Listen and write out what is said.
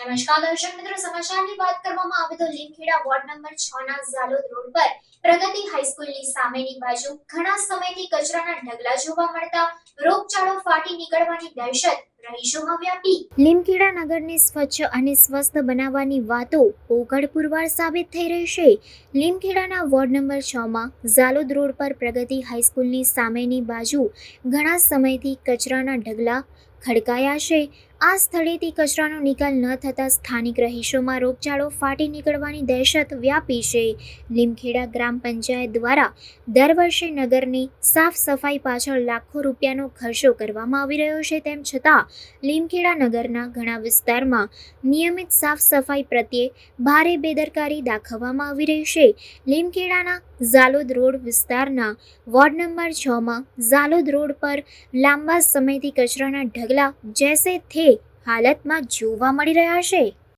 નમસ્કાર, દર્શક મિત્રો, સમાચારની વાત કરવામાં આવે તો લીમખેડા વોર્ડ નંબર 6 ના ઝાલોદ રોડ પર પ્રગતિ હાઈસ્કૂલની સામેની બાજુ ઘણા સમયથી કચરાના ઢગલા જોવા મળતા રોગચાળો ફાટી નીકળવાની દહેશત રહીશોમાં વ્યાપી લીમખેડા નગરને સ્વચ્છ અને સ્વસ્થ બનાવવાની વાતો ઓગળ પુરવાર સાબિત થઈ રહી છે. લીમખેડાના વોર્ડ નંબર છ માં ઝાલોદ રોડ પર પ્રગતિ હાઈસ્કૂલની સામેની બાજુ ઘણા સમયથી કચરાના ઢગલા ખડકાયા છે. આ સ્થળેથી કચરાનો નિકાલ ન થતાં સ્થાનિક રહીશોમાં રોગચાળો ફાટી નીકળવાની દહેશત વ્યાપી છે. લીમખેડા ગ્રામ પંચાયત દ્વારા દર વર્ષે નગરની સાફ સફાઈ પાછળ લાખો રૂપિયાનો ખર્ચો કરવામાં આવી રહ્યો છે. તેમ છતાં લીમખેડા નગરના ઘણા વિસ્તારમાં નિયમિત સાફ સફાઈ પ્રત્યે ભારે બેદરકારી દાખવવામાં આવી રહી છે. લીમખેડાના ઝાલોદ રોડ વિસ્તારના વોર્ડ નંબર છમાં ઝાલોદ રોડ પર લાંબા સમયથી કચરાના ઢગલા જેસે થે હાલતમાં જોવા મળી રહ્યા છે.